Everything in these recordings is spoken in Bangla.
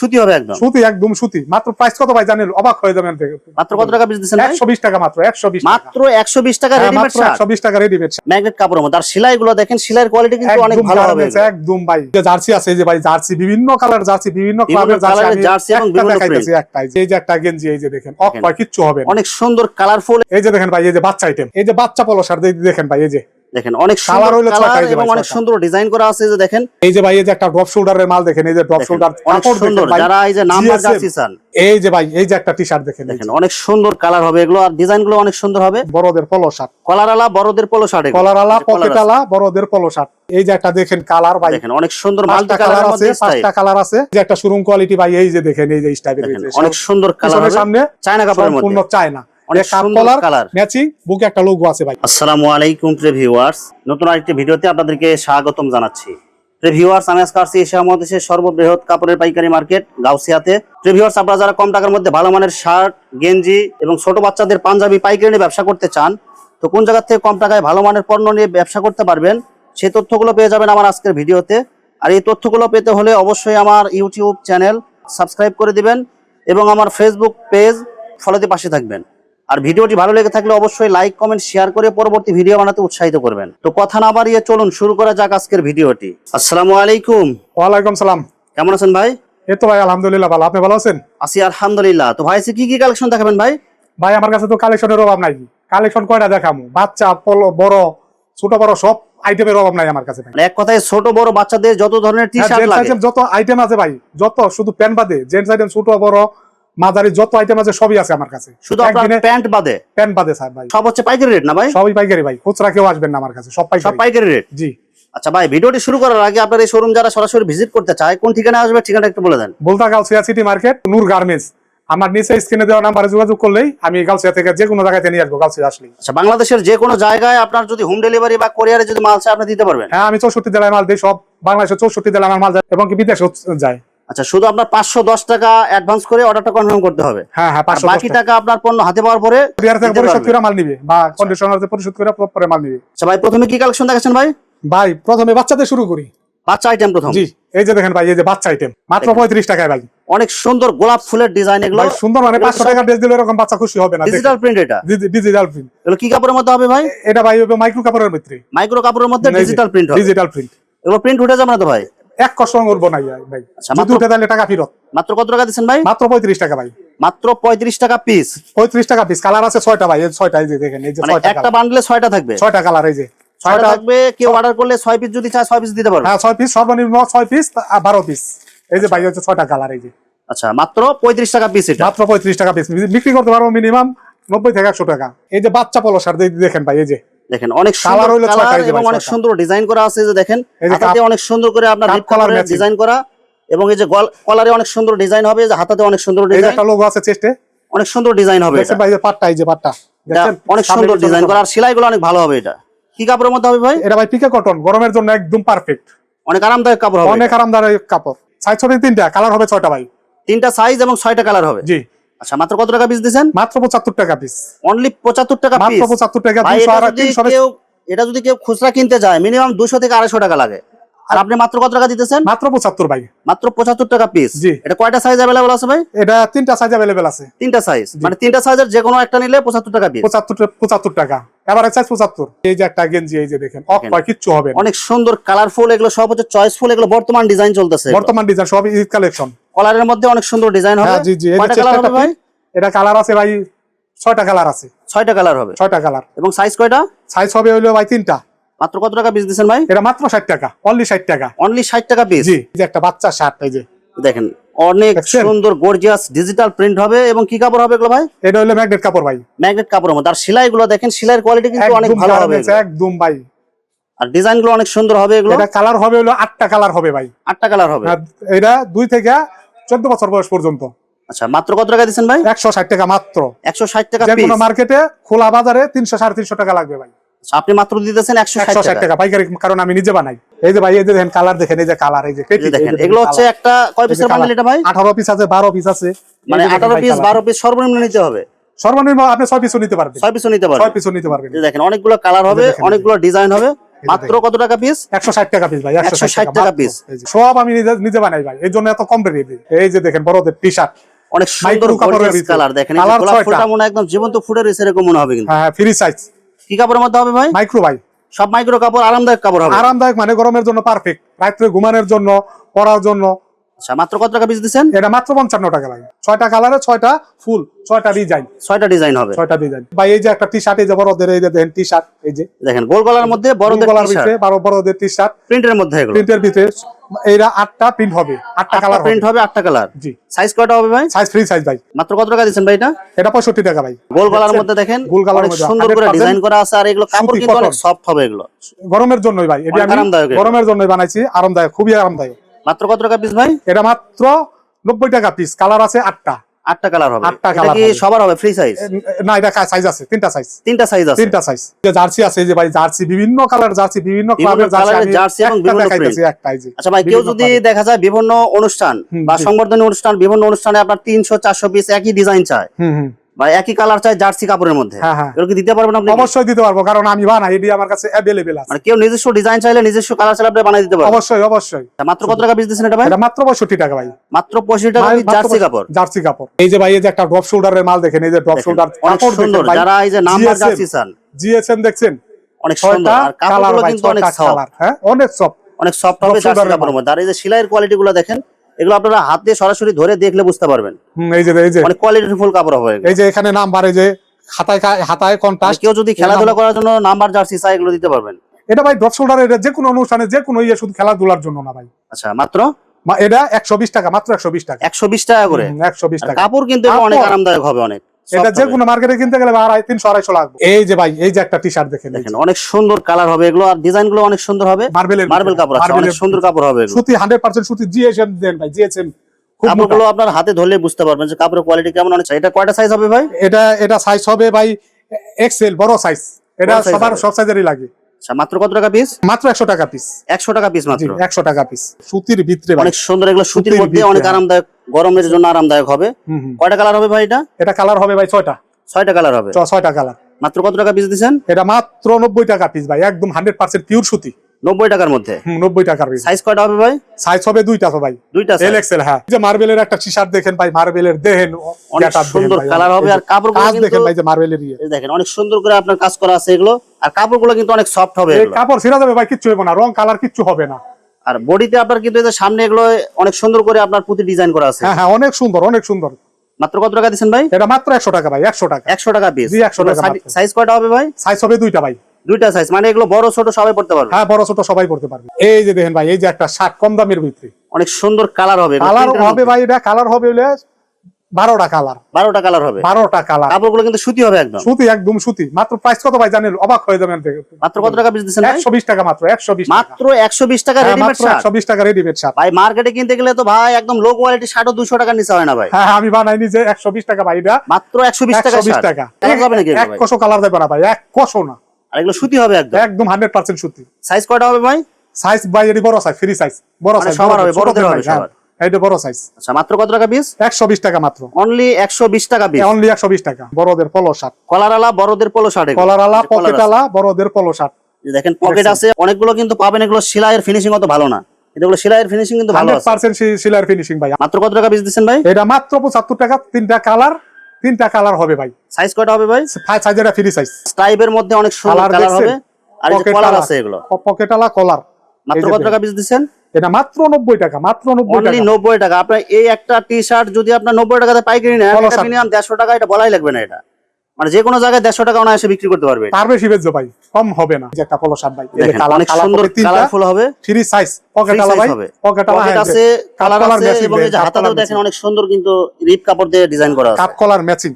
সুতি হবে একদম। সুতি একদম সুতি। মাত্র প্রাইস কত ভাই? জানেন অবাক হয়ে যাবেন মাত্র কত টাকা পিস দিচ্ছেন ভাই? একশো বিশ টাকা মাত্র একশো বিশ মাত্র একশো বিশ টাকা রেডিমেড শার্ট একশো বিশ টাকা রেডিমেড ম্যাগনেট কাপড়ের মধ্যে। আর সেলাই গুলো দেখেন সেলাইয়ের কোয়ালিটি কিন্তু অনেক ভালো হবে। একদম ভাই। যে জার্সি আছে এই যে ভাই জার্সি বিভিন্ন কালার জার্সি বিভিন্ন ক্লাবের জার্সি। আমি জার্সি এবং বিভিন্ন দেখাইতেছি একটাই এই যে একটা গেঞ্জি এই যে দেখেন অফ দেখেন। কিচ্ছু হবে। অনেক সুন্দর কালারফুল এই যে দেখেন ভাই এই যে বাচ্চা আইটেম এই যে বাচ্চা পলো শার্ট দেখেন ভাই এই যে। দেখেন অনেক কালার এবং অনেক সুন্দর ডিজাইন করা আছে যে দেখেন এই যে ভাই এই যে একটা ড্রপ শোল্ডারের মাল দেখেন এই যে ড্রপ শোল্ডার অনেক সুন্দর যারা এই যে নাম্বার জার্সি চান এই যে ভাই এই যে একটা টি শার্ট দেখেন দেখেন অনেক সুন্দর কালার হবে এগুলো আর ডিজাইনগুলো অনেক সুন্দর হবে বড়দের পলো শার্ট কলারালা বড়দের পোলো শার্ট কলারালা পকেটালা বড়দের পলো শার্ট এই যে একটা দেখেন কালার ভাই দেখেন অনেক সুন্দর মাল্টি কালার আছে পাঁচটা কালার আছে যে একটা শোরুম কোয়ালিটি ভাই এই যে দেখেন এই যে স্টাইলের অনেক সুন্দর কালার সামনে চায়না কাপড়ের সম্পূর্ণ মধ্যে চায়না অনেক সুন্দর কালার ম্যাচিং বুকে একটা লোগো আছে ভাই। আসসালামু আলাইকুম প্রিয় ভিউয়ার্স নতুন আরেকটি ভিডিওতে আপনাদেরকে স্বাগতম জানাচ্ছি। প্রিয় ভিউয়ার্স আমি আজকে আসছি এশিয়া মহাদেশের সর্ববৃহৎ কাপড়ের পাইকারি মার্কেট গাউসিয়াতে। প্রিয় আপনারা যারা কম টাকার মধ্যে ভালো মানের শার্ট গেঞ্জি এবং ছোট বাচ্চাদের পাঞ্জাবি পাইকারি নিয়ে ব্যবসা করতে চান তো কোন জায়গা থেকে কম টাকায় ভালো মানের পণ্য নিয়ে ব্যবসা করতে পারবেন সেই তথ্যগুলো পেয়ে যাবেন আমার আজকের ভিডিওতে। আর এই তথ্যগুলো পেতে হলে অবশ্যই আমার ইউটিউব চ্যানেল সাবস্ক্রাইব করে দিবেন এবং আমার ফেসবুক পেজ ফলোতে পাশে থাকবেন। আর ভিডিওটি ভালো লেগে থাকলে অবশ্যই লাইক কমেন্ট শেয়ার করে পরবর্তী ভিডিও বানাতে উৎসাহিত করবেন। তো কথা না বাড়িয়ে চলুন শুরু করা যাক আজকের ভিডিওটি। আসসালামু আলাইকুম। ওয়ালাইকুম সালাম। কেমন আছেন ভাই? এই তো ভাই আলহামদুলিল্লাহ ভালো। আপনি ভালো আছেন? আছি আলহামদুলিল্লাহ। তো ভাই কি কি কালেকশন দেখাবেন ভাই? ভাই আমার কাছে তো কালেকশনের অভাব নাই। কালেকশন কয়টা দেখামু? বাচ্চা পলো বড় ছোট বড় সব আইটেমের অভাব নাই আমার কাছে মানে এক কথায় ছোট বড় বাচ্চাদের যত ধরনের টি হ্যাঁ, শার্ট লাগে। যত আইটেম আছে ভাই যত শুধু প্যান্ট বাদে জেন্টস আইটেম ছোট বড় মাঝারি যত আইটেম আছে সবই আছে আমার কাছে। শুধু আপনার প্যান্ট বাদে? প্যান্ট বাদে স্যার ভাই। সব হচ্ছে পাইকারি রেট না ভাই? সবই পাইকারি ভাই খুচরা কেউ আসবেন না আমার কাছে সব পাইকারি। সব পাইকারি রেট জি। আচ্ছা ভাই ভিডিওটি শুরু করার আগে আপনার এই শোরুম যারা সরাসরি ভিজিট করতে চায় কোন ঠিকানা আসবে ঠিকানা একটু বলে দেন। বলতা Galsia city market Noor garments আমার নিচে স্ক্রিনে দেওয়া নাম্বারে যোগাযোগ করলেই আমি গালসিয়া থেকে যে কোনো জায়গায় নিয়ে আসব গালসিয়া আসলেই। আচ্ছা বাংলাদেশের যে কোনো জায়গায় আপনার যদি হোম ডেলিভারি বা কোরিয়ারে যদি মাল চায় আপনি দিতে পারবেন। হ্যাঁ আমি চৌষট্টি জেলায় মাল দিই সব বাংলাদেশের চৌষট্টি জেলায় আমার মাল যায় এবং কি বিদেশে যায়। আচ্ছা শুধু আপনার পাঁচশো দশ টাকা অ্যাডভান্স করে অর্ডারটা কনফার্ম করতে হবে। হ্যাঁ হ্যাঁ পাঁচশো বাকি টাকা। আপনার পণ্য হাতে পাওয়ার পরে পরিশোধ করে মাল নিবে বা কন্ডিশনার পরিশোধ করে পরে মাল নিবে। আচ্ছা ভাই প্রথমে কি কালেকশন দেখাচ্ছেন ভাই? ভাই প্রথমে বাচ্চাদের শুরু করি। বাচ্চা আইটেম প্রথম। জি এই যে দেখেন ভাই এই যে বাচ্চা আইটেম মাত্র দেখেন। পঁয়ত্রিশ টাকায় ভাই। অনেক সুন্দর গোলাপ ফুলের ডিজাইন এগুলো। ভাই সুন্দর মানে পাঁচশো টাকা ড্রেস দিলে এরকম বাচ্চা খুশি হবে না ডিজিটাল প্রিন্ট এটা? ডিজিটাল প্রিন্ট এগুলো কি কাপড়ের মধ্যে হবে ভাই? এটা ভাই হবে মাইক্রো কাপড়ের ভিতরে মাইক্রো কাপড়ের মধ্যে ডিজিটাল প্রিন্ট হবে। ডিজিটাল প্রিন্ট এগুলো প্রিন্ট উঠে যাবে না তো ভাই? এক না ভাই। আচ্ছা, যদি উঠে তাহলে টাকা ফেরত। মাত্র কত টাকা দিচ্ছেন ভাই? মাত্র পঁয়ত্রিশ টাকা ভাই। মাত্র পঁয়ত্রিশ টাকা পিস পঁয়ত্রিশ টাকা পিস কালার আছে ছয়টা ভাই ছয়টা এই যে দেখেন এই যে মানে একটা বান্ডলে ছয়টা থাকবে? ছয়টা কালার এই যে। ছয়টা থাকবে কেউ অর্ডার করলে ছয় পিস যদি চায় ছয় পিস দিতে পারবে হ্যাঁ ছয় পিস সর্বনিম্ন ছয় পিস আর বারো পিস এই যে ভাই হচ্ছে ছয়টা কালার এই যে। আচ্ছা মাত্র পঁয়ত্রিশ টাকা পিস এটা। মাত্র পঁয়ত্রিশ টাকা পিস বিক্রি করতে পারব মিনিমাম নব্বই থেকে একশো টাকা। এই যে বাচ্চা পলো শার্ট দেখেন ভাই এই যে। দেখেন অনেক কালার এবং অনেক সুন্দর ডিজাইন করা আছে যে দেখেন। হাতাতে অনেক সুন্দর করে আপনার কাপ ডিপ কালারের ডিজাইন করা এবং এই যে কলারে অনেক সুন্দর ডিজাইন হবে যে হাতাতে অনেক সুন্দর ডিজাইন একটা লোগো আছে চেস্টে অনেক সুন্দর ডিজাইন হবে এটা। ভাই পাটটা এই যে পাটটা। এটা অনেক সুন্দর ডিজাইন করা আর সেলাইগুলো অনেক ভালো হবে এটা। কি কাপড়ের মধ্যে হবে ভাই? এটা ভাই পিকে কটন গরমের জন্য একদম পারফেক্ট অনেক আরামদায়ক কাপড় হবে অনেক এটা। আরামদায়ক কাপড়। সাইজ হবে তিনটা কালার হবে ছয়টা ভাই। তিনটা সাইজ এবং ছয়টা কালার হবে। জি। আচ্ছা মাত্র কত টাকা পিস দিচ্ছেন মাত্র পঁচাত্তর টাকা পিস অনলি পঁচাত্তর টাকা মাত্র পঁচাত্তর টাকা এটা যদি কেউ খুচরা কিনতে যায় মিনিমাম দুশো থেকে আড়াইশো টাকা লাগে। আর আপনি মাত্র কত টাকা দিতেছেন? মাত্র পঁচাত্তর ভাই। মাত্র পঁচাত্তর টাকা পিস জি। এটা কয়টা সাইজ অ্যাভেলেবল আছে ভাই? এটা তিনটা সাইজ অ্যাভেলেবেল আছে। তিনটা সাইজ মানে তিনটা সাইজের যে কোনো একটা নিলে পঁচাত্তর টাকা পিস পঁচাত্তর পঁচাত্তর টাকা। এবারে সাইজ পঁচাত্তর। এই যে একটা গেঞ্জি এই যে দেখেন অফ। হয় কিচ্ছু হবে। অনেক সুন্দর কালারফুল এগুলো সব হচ্ছে চয়েসফুল এগুলো বর্তমান ডিজাইন চলতেছে বর্তমান ডিজাইন সব ঈদ কালেকশন কলারের মধ্যে অনেক সুন্দর ডিজাইন হবে। হ্যাঁ জি জি কয়টা কালার হবে ভাই? এটা কালার আছে ভাই ছয়টা কালার আছে। ছয়টা কালার হবে। ছয়টা কালার এবং সাইজ কয়টা? সাইজ হবে হইল ভাই তিনটা। মাত্র কত টাকা পিস দিচ্ছেন ভাই? এটা মাত্র ষাট টাকা অনলি ষাট টাকা। অনলি ষাট টাকা পিস জি যে একটা বাচ্চা শার্ট এই যে। দেখেন অনেক সুন্দর গর্জিয়াস ডিজিটাল প্রিন্ট হবে এবং কি কাপড় হবে এগুলো ভাই? এটা হলো ম্যাগনেট কাপড় ভাই। ম্যাগনেট কাপড়ের মধ্যে। আর সেলাই গুলো দেখেন সেলাইয়ের কোয়ালিটি কিন্তু অনেক ভালো হবে একদম ভাই। আর ডিজাইনগুলো অনেক সুন্দর হবে এগুলো। এটা কালার হবে হলো আটটা কালার হবে ভাই। আটটা কালার হবে। এটা দুই থেকে চোদ্দ বছর বয়স পর্যন্ত আচ্ছা মাত্র কত টাকা দিচ্ছেন ভাই একশো ষাট টাকা মাত্র একশো ষাট টাকা যে কোনো মার্কেটে খোলা বাজারে তিনশো সাড়ে তিনশো টাকা লাগবে ভাই আচ্ছা, আপনি মাত্র দিতেছেন একশো ষাট একশো ষাট টাকা পাইকারি কারণ আমি নিজে বানাই এই যে ভাই এই যে দেখেন কালার দেখেন এই যে কালার এই যে দেখেন এগুলো হচ্ছে একটা কয় পিসের বান্ডেল এটা ভাই আঠারো পিস আছে বারো পিস আছে মানে এই যে দেখেন আঠারো ভাই পিস colour। বারো পিস সর্বনিম্ন নিতে হবে সর্বনিম্ন আপনি ছয় পিসও নিতে পারবেন ছয় পিসও নিতে ছয় পারবেন পিসও নিতে পারবেন দেখেন অনেকগুলো কালার হবে অনেকগুলো ডিজাইন হবে মাত্র কত টাকা পিস একশো ষাট টাকা পিস ভাই একশো 160 ষাট টাকা পিস সব আমি নিজে বানাই ভাই এই জন্য এত কম বেরিয়ে দিই এই যে দেখেন বড়দের টি শার্ট অনেক সুন্দর কালার দেখেন গোলাপ ফুলটা মনে একদম জীবন্ত ফুটে রয়েছে এরকম মনে হবে কিন্তু। হ্যাঁ ফ্রি সাইজ কি কাপড়ের মধ্যে হবে ভাই? মাইক্রো ভাই। সব মাইক্রো কাপড় আরামদায়ক কাপড় হবে। আরামদায়ক মানে গরমের জন্য পারফেক্ট রাত্রে ঘুমানোর জন্য পড়ার জন্য আচ্ছা মাত্র কত টাকা পিস দিচ্ছেন? এটা মাত্র পঞ্চান্ন টাকা ভাই। ছয়টা কালারে ছয়টা ফুল ছয়টা ডিজাইন ছয়টা ডিজাইন হবে। ছয়টা ডিজাইন ভাই এই যে একটা টি শার্ট এই যে বড়দের এই যে দেখেন টি শার্ট এই যে। দেখেন গোল গলার মধ্যে বড়দের গলার ভিতরে বড়দের টি শার্ট প্রিন্টের মধ্যে এগুলো। প্রিন্টের ভিতরে এইটা আটটা প্রিন্ট হবে আটটা কালার প্রিন্ট হবে। আটটা কালার জি। সাইজ কয়টা হবে ভাই? সাইজ ফ্রি সাইজ ভাই। মাত্র কত টাকা দিচ্ছেন ভাই এটা? এটা পঁয়ষট্টি টাকা ভাই। গোল গলার মধ্যে দেখেন গোল গলার মধ্যে সুন্দর করে ডিজাইন করা আছে আর এগুলো কাপড় কিন্তু অনেক সফট হবে এগুলো। গরমের জন্যই ভাই এটা আমি গরমের জন্যই বানাইছি আরামদায়ক খুবই আরামদায়ক। মাত্র কত টাকা পিস ভাই? এটা মাত্র নব্বই টাকা পিস কালার আছে আটটা। আটটা কালার হবে। আটটা এটা কি সবার হবে? ফ্রি সাইজ না এটা সাইজ আছে তিনটা সাইজ তিনটা সাইজ আছে? তিনটা সাইজ যে জার্সি আছে যে ভাই জার্সি বিভিন্ন কালার জার্সি বিভিন্ন ক্লাবের জার্সি আমি এবং আচ্ছা ভাই কেউ যদি দেখা যায় বিভিন্ন অনুষ্ঠান বা। সংবর্ধনী অনুষ্ঠান বিভিন্ন অনুষ্ঠানে আপনার তিনশো চারশো পিস একই ডিজাইন চায়। হুম হুম। বা একই কালার চায় জার্সি কাপড়ের মধ্যে। হ্যাঁ, হ্যাঁ। এগুলো কি দিতে পারবেন আপনি অবশ্যই দিতে পারব কারণ আমি বানাই এটি আমার কাছে আছে। মানে কেউ নিজস্ব ডিজাইন চাইলে নিজস্ব কালার চাইলে আপনি বানিয়ে দিতে পারবেন। অবশ্যই অবশ্যই। মাত্র কত টাকা পিস এটা ভাই? এটা মাত্র পঁয়ষট্টি টাকা ভাই। মাত্র পঁয়ষট্টি টাকা জার্সি কাপড়। জার্সি কাপড়। এই যে ভাই এই যে একটা ড্রপ শোল্ডারের মাল দেখেন এই যে ড্রপ শোল্ডার অনেক সুন্দর। যারা এই যে নাম্বার জার্সি চান। জিএসএম দেখছেন? অনেক সুন্দর। আর কাপড়গুলো কিন্তু অনেক সফট হ্যাঁ? অনেক সফট অনেক সফট হবে জার্সি কাপড়ের মধ্যে। আর এই যে সেলাইয়ের কোয়ালিটি গুলো দেখেন এগুলো আপনারা হাতে সরাসরি ধরে দেখলে বুঝতে পারবেন। এই যে এই যে। অনেক কোয়ালিটিফুল কাপড় হবে এই যে এখানে নাম্বার এই যে হাতায় হাতায় কন্ট্রাস্ট কেউ যদি খেলাধুলা করার জন্য নাম্বার জার্সি চাই এগুলো দিতে পারবেন। এটা ভাই ড্রপ শোল্ডার এটা যে কোনো অনুষ্ঠানে যে কোনো ইয়ে শুধু খেলাধুলার জন্য না ভাই। আচ্ছা মাত্র? মা- এটা একশো বিশ টাকা মাত্র একশো বিশ টাকা। একশো বিশ টাকা করে? একশো বিশ টাকা। কাপড় কিন্তু অনেক আরামদায়ক হবে অনেক। এটা যে কোনো মার্কেটে কিনতে গেলে আড়াই তিনশো আড়াইশো লাগবে। এই যে ভাই এই যে একটা টি শার্ট দেখেন। দেখেন অনেক সুন্দর কালার হবে। এগুলো আর ডিজাইনগুলো অনেক সুন্দর হবে। মার্বেলের মার্বেল কাপড় আছে অনেক সুন্দর কাপড় হবে সুতি হান্ড্রেড পার্সেন্ট সুতি জিএসএম দেন ভাই জিএসএম কাপড়গুলো আপনার হাতে ধরলে বুঝতে পারবেন যে কাপড়ের কোয়ালিটি কেমন অনেক। এটা কয়টা সাইজ হবে ভাই? এটা এটা সাইজ হবে ভাই এক্সেল বড় সাইজ এটা সবার সব সাইজেরই লাগে। মাত্র কত টাকা পিস মাত্র একশো টাকা পিস একশো টাকা পিস মাত্র? একশো টাকা পিস সুতির ভিতরে অনেক সুন্দর এগুলো সুতির মধ্যে অনেক। আরামদায়ক গরমের জন্য আরামদায়ক হবে। কয়টা কালার হবে ভাই এটা? এটা কালার হবে ভাই ছয়টা। ছয়টা কালার হবে। ছয়টা কালার মাত্র কত টাকা পিস দিচ্ছেন এটা মাত্র নব্বই টাকা পিস ভাই একদম হান্ড্রেড পার্সেন্ট পিওর সুতি। নব্বই টাকার মধ্যে। নব্বই টাকার সাইজ কয়টা হবে ভাই? সাইজ হবে দুইটা ভাই। দুইটা এল এক্সেল হ্যাঁ। যে মার্বেলের একটা টি শার্ট দেখেন ভাই মার্বেলের দেখেন অনেক সুন্দর কালার হবে আর কাপড় কাজ দেখেন ভাই যে মার্বেলের ইয়ে দেখেন অনেক সুন্দর করে আপনার কাজ করা আছে এগুলো। আর কাপড়গুলো কিন্তু অনেক সফট হবে কাপড় ছিঁড়া যাবে ভাই কিচ্ছু হবে না রং কালার কিচ্ছু হবে না। আর বডিতে আপনার কিন্তু সামনে এগুলো অনেক সুন্দর করে আপনার প্রতি ডিজাইন করা আছে। হ্যাঁ হ্যাঁ অনেক সুন্দর অনেক সুন্দর। মাত্র কত টাকা দিচ্ছেন ভাই? এটা মাত্র একশো টাকা ভাই একশো টাকা। একশো টাকা পিস একশো 100 টাকা সাইজ কয়টা হবে ভাই? সাইজ হবে দুইটা ভাই। দুইটা সাইজ মানে এগুলো বড় ছোট সবাই পড়তে পারবে। হ্যাঁ বড় ছোট সবাই পড়তে পারবে। এই যে দেখেন ভাই এই যে একটা শার্ট কম দামের ভিতরে। অনেক সুন্দর কালার হবে কালার হবে ভাই এটা কালার হবে হলে বারোটা কালার বারোটা কালার হবে। বারোটা কালার কাপড়গুলো কিন্তু সুতি হবে একদম। সুতি একদম সুতি। মাত্র প্রাইস কত ভাই জানেন? অবাক হয়ে যাবেন মাত্র কত টাকা পিস একশো বিশ টাকা মাত্র একশো বিশ মাত্র একশো বিশ টাকা হ্যাঁ, রেডিমেড একশো বিশ টাকা রেডিমেড শার্ট ভাই মার্কেটে কিনতে গেলে তো ভাই একদম লো কোয়ালিটি শার্টও দুশো টাকা নিচে হয় না ভাই। হ্যাঁ হ্যাঁ, আমি বানাই যে একশো বিশ টাকা ভাই এটা মাত্র একশো বিশ টাকা বিশ টাকা। এক কষো কালার দেবে না ভাই এক কষো না। আর এগুলো সুতি হবে একদম। একদম হান্ড্রেড পার্সেন্ট সুতি। সাইজ কয়টা হবে ভাই? সাইজ ভাই এটি বড় সাইজ ফ্রি সাইজ বড় মানে সাইজ সবার হবে, বড়দের হবে সবার। এটা বড় সাইজ আচ্ছা মাত্র কত টাকা পিস একশো বিশ টাকা মাত্র। অনলি একশো বিশ টাকা পিস অনলি একশো বিশ টাকা। বড়দের পলো শার্ট কলার আলা বড়দের পোলো শার্ট কলার আলা পকেট আলা বড়দের পলো শার্ট দেখেন পকেট আছে। অনেকগুলো কিন্তু পাবেন এগুলো সেলাইয়ের ফিনিশিং অত ভালো না। এগুলো সেলাইয়ের ফিনিশিং কিন্তু ভালো হান্ড্রেড আছে পার্সেন্ট সিলার ফিনিশিং ভাই। মাত্র কত টাকা পিস দিচ্ছেন ভাই? এটা মাত্র পঁচাত্তর টাকা তিনটা কালার তিনটা কালার হবে ভাই। সাইজ কয়টা হবে ভাই? সাইজ এটা ফ্রি সাইজ স্ট্রাইপের মধ্যে অনেক সুন্দর কালার হবে। আর এই কলার আছে এগুলো। পকেটালা কলার মাত্র কত টাকা পিস দিচ্ছেন? এটা মাত্র নব্বই টাকা মাত্র নব্বই অনলি টাকা। নব্বই টাকা। আপনার এই একটা টি শার্ট যদি আপনার নব্বই টাকাতে পাইকারি নেন এটা মিনিমাম দেড়শো টাকা এটা বলাই লাগবে না এটা। মানে যে কোনো জায়গায় দেড়শো টাকা অনায়াসে বিক্রি করতে পারবে। তার বেশি বেচছো ভাই কম হবে না যে একটা পলো শার্ট ভাই। কালার অনেক সুন্দর কালারফুল হবে। ফ্রি সাইজ পকেট আলা ভাই পকেট আলা হ্যাঁ, আছে কালার এবং এই যে colour দেখেন অনেক সুন্দর কিন্তু রিপ কাপড় দিয়ে ডিজাইন করা আছে। কাপ কলার ম্যাচিং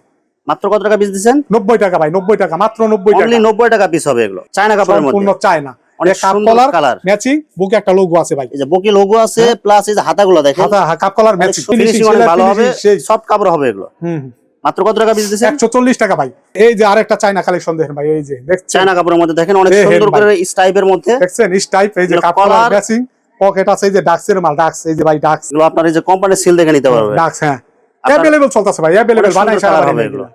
মাত্র কত টাকা পিস দিচ্ছেন? নব্বই টাকা ভাই নব্বই টাকা মাত্র নব্বই টাকা। নব্বই টাকা পিস হবে এগুলো। চায়না কাপড়ের মধ্যে। চায় না অনেক সুন্দর কলার ম্যাচিং বুকে একটা লোগো আছে ভাই। এই যে বকি লোগো আছে প্লাস এই যে হাতাগুলো দেখেন। হাতা কাপ কলার ম্যাচিং ফিনিশিং অনেক ভালো হবে সফট কাপড় হবে এগুলো। হুম। মাত্র কত টাকা পিস দিচ্ছেন একশো চল্লিশ টাকা ভাই। এই যে আরেকটা চায়না কালেকশন দেখেন ভাই এই যে দেখছেন? চায়না কাপড়ের মধ্যে দেখেন অনেক সুন্দর করে স্টাইপের মধ্যে। দেখছেন? স্টাইপ এই যে এগুলো cuff collar colour- matching pocket আছে এই যে ডাক্সের মাল ডাক্স এই যে ভাই ডাক্স এগুলো আপনার এই যে কোম্পানির সিল দেখে নিতে পারবে। ডাক্স হ্যাঁ। অ্যাভেলেবল চলতেছে ভাই অ্যাভেলেবল বানাই সারা এগুলো।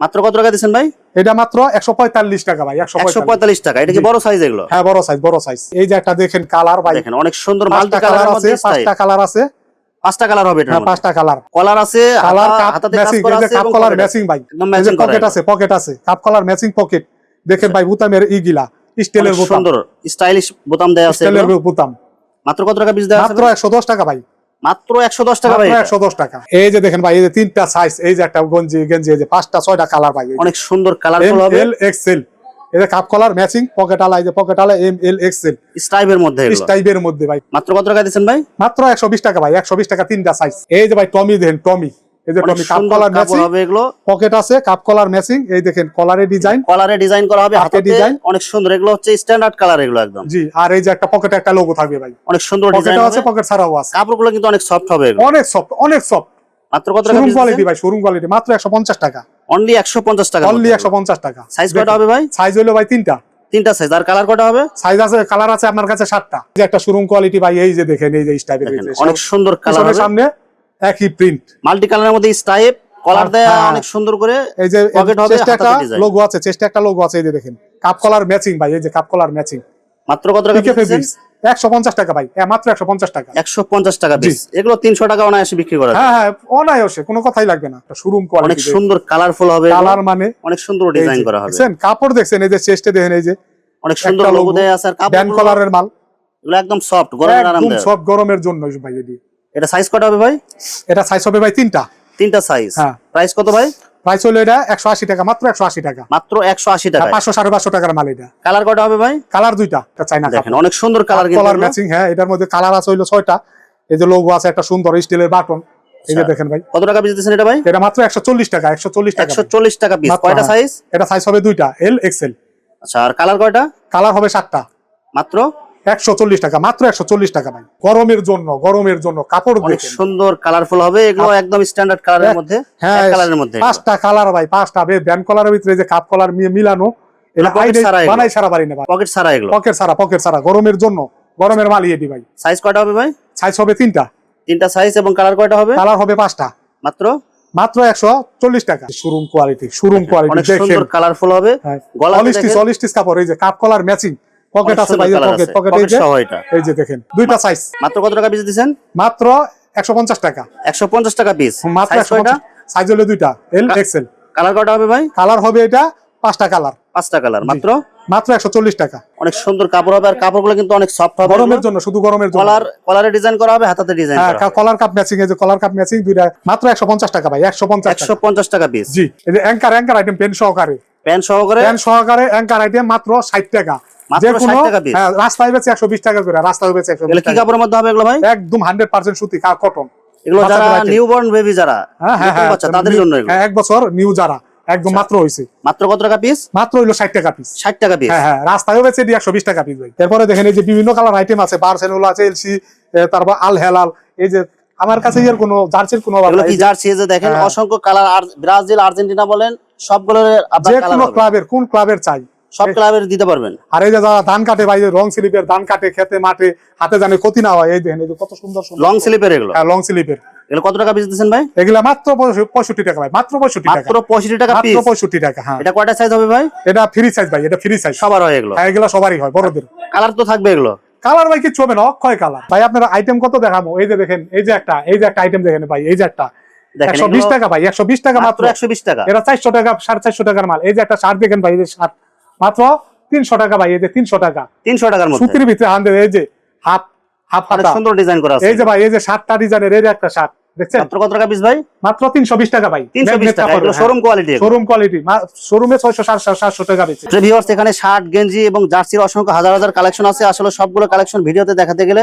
মাত্র কত টাকা দিচ্ছেন ভাই? এটা মাত্র একশো পঁয়তাল্লিশ টাকা ভাই একশো পঁয়তাল্লিশ। টাকা। এটা কি বড় সাইজ এগুলো? হ্যাঁ বড় সাইজ বড় সাইজ এই যে একটা দেখেন কালার ভাই। দেখেন অনেক সুন্দর মাল্টি পাঁচটা কালার আছে পাঁচটা কালার আছে। পাঁচটা কালার হবে এটা হ্যাঁ পাঁচটা কালার কলার আছে কালার হাতাতে কাজ ম্যাচিং করা আছে কাপ কলার ম্যাচিং ভাই। পকেট আছে পকেট আছে। কাপ কলার ম্যাচিং পকেট দেখেন ভাই বুতামের ইগিলা স্টিলের বোতাম। সুন্দর স্টাইলিশ বোতাম দেয়া আছে স্টিলের। বোতাম। মাত্র কত টাকা পিস দেওয়া আছে? মাত্র ভাই? একশো দশ টাকা ভাই। মাত্র একশো দশ টাকা ভাই মাত্র এটা। একশো দশ টাকা। এই যে দেখেন ভাই এই যে তিনটা সাইজ এই যে একটা গঞ্জি গেঞ্জি এই যে পাঁচটা ছয়টা কালার ভাই। অনেক সুন্দর কালারফুল হবে। এল এক্সেল যে কাপ কলার ম্যাচিং পকেট আলা এই যে পকেট আলা এম এল এক্সেল স্টাইপের মধ্যে টাইপের মধ্যে ভাই। মাত্র কত টাকা দিচ্ছেন ভাই? মাত্র একশো বিশ টাকা ভাই একশো বিশ টাকা তিনটা সাইজ এই যে ভাই টমি দেখেন টমি এই যে টমি কাপ কলার ম্যাচিং হবে এগুলো। পকেট আছে কাপ কলার ম্যাচিং এই দেখেন কলারের ডিজাইন কলারে ডিজাইন করা হবে হাতে design। অনেক সুন্দর। এগুলো হচ্ছে স্ট্যান্ডার্ড কালার এগুলো একদম। জি আর এই যে একটা পকেটে একটা লোগো থাকবে ভাই। অনেক সুন্দর ডিজাইন আছে পকেট ছাড়াও আছে। কাপড়গুলো কিন্তু অনেক সফট হবে অনেক সফট অনেক সফট মাত্র কত টাকা কোয়ালিটি ভাই শোরুম কোয়ালিটি মাত্র একশো পঞ্চাশ টাকা। অনলি একশো পঞ্চাশ টাকা অনলি একশো পঞ্চাশ টাকা। সাইজ কয়টা হবে ভাই? সাইজ হলো ভাই তিনটা। তিনটা সাইজ আর কালার হবে? সাইজ আছে কালার আছে আপনার কাছে সাতটা। এই যে একটা শোরুম কোয়ালিটি ভাই এই যে দেখেন এই যে স্টাইপের অনেক সুন্দর কালার সামনে একই প্রিন্ট মাল্টি কালারের মধ্যে স্টাইপ কলার দেয়া হ্যাঁ। অনেক সুন্দর করে এই যে Pocket হবে, চেষ্টা একটা লোগো আছে একটা লোগো আছে এই যে দেখেন। কাপ কলার ম্যাচিং ভাই এই যে কাপ কলার ম্যাচিং মাত্র কত টাকা একশো পঞ্চাশ টাকা ভাই। মাত্র একশো পঞ্চাশ টাকা। একশো পঞ্চাশ টাকা পিস এগুলো তিনশো টাকা অনায়াসে বিক্রি করা হ্যাঁ হ্যাঁ অনায়াসে কোনো কথাই লাগবে না। শোরুম অনেক সুন্দর কালারফুল হবে কালার মানে অনেক সুন্দর ডিজাইন করা হবে। দেখছেন কাপড় দেখছেন এই যে চেস্টে দেখেন এই যে অনেক সুন্দর লোগো দেয়া আছে আর কাপড় কলারের মাল। এগুলো একদম সফট গরমের একদম আরামদায়ক। সব গরমের জন্য ভাই এটা সাইজ কত হবে ভাই? এটা সাইজ হবে ভাই তিনটা। তিনটা সাইজ হ্যাঁ। প্রাইস কত ভাই? প্রাইস হলো এটা একশো আশি টাকা মাত্র একশো আশি টাকা। মাত্র একশো আশি টাকা পাঁচশো সাড়ে পাঁচশো টাকার মাল এটা। কালার কত হবে ভাই? কালার দুইটা চাইনা দেখেন অনেক সুন্দর কালার কলার। ম্যাচিং হ্যাঁ এটার মধ্যে কালার আছে হইল ছয়টা। এই যে লোগো আছে একটা সুন্দর স্টিলের বাটন। এই যে আচ্ছা। দেখেন ভাই। কত টাকা পিস এটা ভাই? এটা মাত্র একশো চল্লিশ টাকা একশো চল্লিশ টাকা একশো চল্লিশ টাকা পিস কয়টা হ্যাঁ। সাইজ এটা সাইজ হবে দুইটা এল এক্সেল আচ্ছা আর কালার কয়টা? কালার হবে সাতটা। মাত্র? একশো চল্লিশ টাকা মাত্র একশো চল্লিশ টাকা ভাই। গরমের জন্য গরমের জন্য কাপড় সুন্দর কালারফুল হবে এগুলো একদম স্ট্যান্ডার্ড কালারের মধ্যে হ্যাঁ কালারের মধ্যে। পাঁচটা কালার ভাই পাঁচটা কলারের ভিতরে যে কাপ কলার মিলানো। বানাই সারা পকেট এগুলো। পকেট পকেট গরমের জন্য গরমের মাল এটি ভাই। সাইজ কয়টা হবে ভাই? সাইজ হবে তিনটা। তিনটা সাইজ এবং কালার কয়টা হবে? কালার হবে পাঁচটা। মাত্র? মাত্র একশো চল্লিশ টাকা। শোরুম কোয়ালিটি শোরুম কোয়ালিটি সুন্দর কালারফুল হবে। হ্যাঁ অলিস্টিস অলিস্টিস কাপড় এই যে কাপ কলার ম্যাচিং পকেট আছে ভাই পকেট পকেট এই যে। সহ এটা। এই যে দেখেন দুইটা সাইজ মাত্র কত টাকা পিস দিচ্ছেন মাত্র একশো পঞ্চাশ টাকা। একশো পঞ্চাশ টাকা পিস মাত্র সাইজ হলো দুইটা এল এক্সেল কালার হবে ভাই? কালার হবে এটা পাঁচটা কালার পাঁচটা কালার মাত্র? মাত্র একশো চল্লিশ টাকা। অনেক সুন্দর কাপড় হবে আর কাপড়গুলো কিন্তু অনেক সফট হবে গরমের জন্য শুধু গরমের জন্য। কলার কলারে ডিজাইন করা হবে হাতাতে ডিজাইন হ্যাঁ কলার কাপ ম্যাচিং এই যে কলার কাপ ম্যাচিং দুইটা মাত্র একশো পঞ্চাশ টাকা ভাই একশো পঞ্চাশ একশো টাকা পঞ্চাশ টাকা পিস জি এই যে অ্যাঙ্কার অ্যাঙ্কার আইটেম পেন সহকারে। প্যান্ট সহকারে? পেন সহকারে অ্যাঙ্কার আইটেম মাত্র ষাট টাকা। মাত্র 60 টাকা রাস্তায় বেছে একশো বিশ টাকা করে রাস্তায় বেছে একশো এগুলো কি কাপড়ের মধ্যে হবে এগুলো ভাই? একদম হান্ড্রেড পার্সেন্ট সুতি কটন এগুলো যারা বাচ্চাদের item। নিউ বর্ন বেবি যারা নতুন বাচ্চা তাদের জন্য এক বছর নিউ যারা একদম মাত্র হয়েছে মাত্র কত টাকা পিস মাত্র হইল ষাট টাকা পিস ষাট টাকা পিস হ্যাঁ হ্যাঁ রাস্তায়ও বেছে এটি টাকা পিস ভাই। এরপরে দেখেন এই যে বিভিন্ন কালার আইটেম আছে বার্সেলোলা আছে এলসি তারপর আল হেলাল এই যে আমার কাছে এর কোনো জার্সির কোনো কি জার্সি? যে দেখেন হ্যাঁ। অসংখ্য কালার ব্রাজিল আর্জেন্টিনা বলেন যে কোনো ক্লাবের কোন ক্লাবের চাই। সব ক্লাবের দিতে পারবেন। আর এই যে যারা ধান কাটে ভাই রং স্লিপের ধান কাটে খেতে মাঠে হাতে জানে ক্ষতি না হয় এই দেখেন এই যে কত সুন্দর সুন্দর। লং স্লিপের এগুলো? হ্যাঁ লং স্লিপের এগুলো কত টাকা পিস দিচ্ছেন ভাই? এগুলা মাত্র পঁয়ষ- পঁয়ষট্টি টাকা ভাই মাত্র পঁয়ষট্টি টাকা। মাত্র পঁয়ষট্টি টাকা মাত্র পিস পঁয়ষট্টি টাকা হ্যাঁ। এটা কয়টা সাইজ হবে ভাই? এটা ফ্রি সাইজ ভাই এটা ফ্রি সাইজ সবার হয় এগুলো? হ্যাঁ এগুলা সবারই হয় বড়দের। কালার তো থাকবে এগুলো? কালার ভাই হবে না অক্ষয় কালার ভাই আপনার আইটেম কত দেখাবো? এই যে দেখেন এই যে একটা এই যে একটা আইটেম দেখেন ভাই এই যে একটা। দেখেন একশো বিশ এগুলো টাকা ভাই একশো বিশ টাকা মাত্র মাত্র। একশো বিশ টাকা। এটা চারশো টাকা সাড়ে চারশো টাকার মাল। এই যে একটা শার্ট দেখেন ভাই এই যে শার্ট মাত্র তিনশো টাকা ভাই এই যে তিনশো টাকা। তিনশো টাকার মধ্যে। সুতির ভিতরে হান্ড্রেড এই যে হাফ হাফ হাতা। সুন্দর ডিজাইন করা আছে। এই যে ভাই এই যে শার্টটা ডিজাইনের এই একটা শার্ট দেখছেন? মাত্র কত টাকা পিস ভাই? মাত্র তিনশো বিশ টাকা ভাই। তিনশো বিশ টাকা এগুলো শোরুম কোয়ালিটি শোরুম কোয়ালিটি শোরুমে ছয়শো সাতশো সাতশো টাকা বেশি ভিউয়ার্স এখানে শার্ট গেঞ্জি এবং জার্সির অসংখ্য হাজার হাজার কালেকশন আছে। আসলে সবগুলো কালেকশন ভিডিওতে দেখাতে গেলে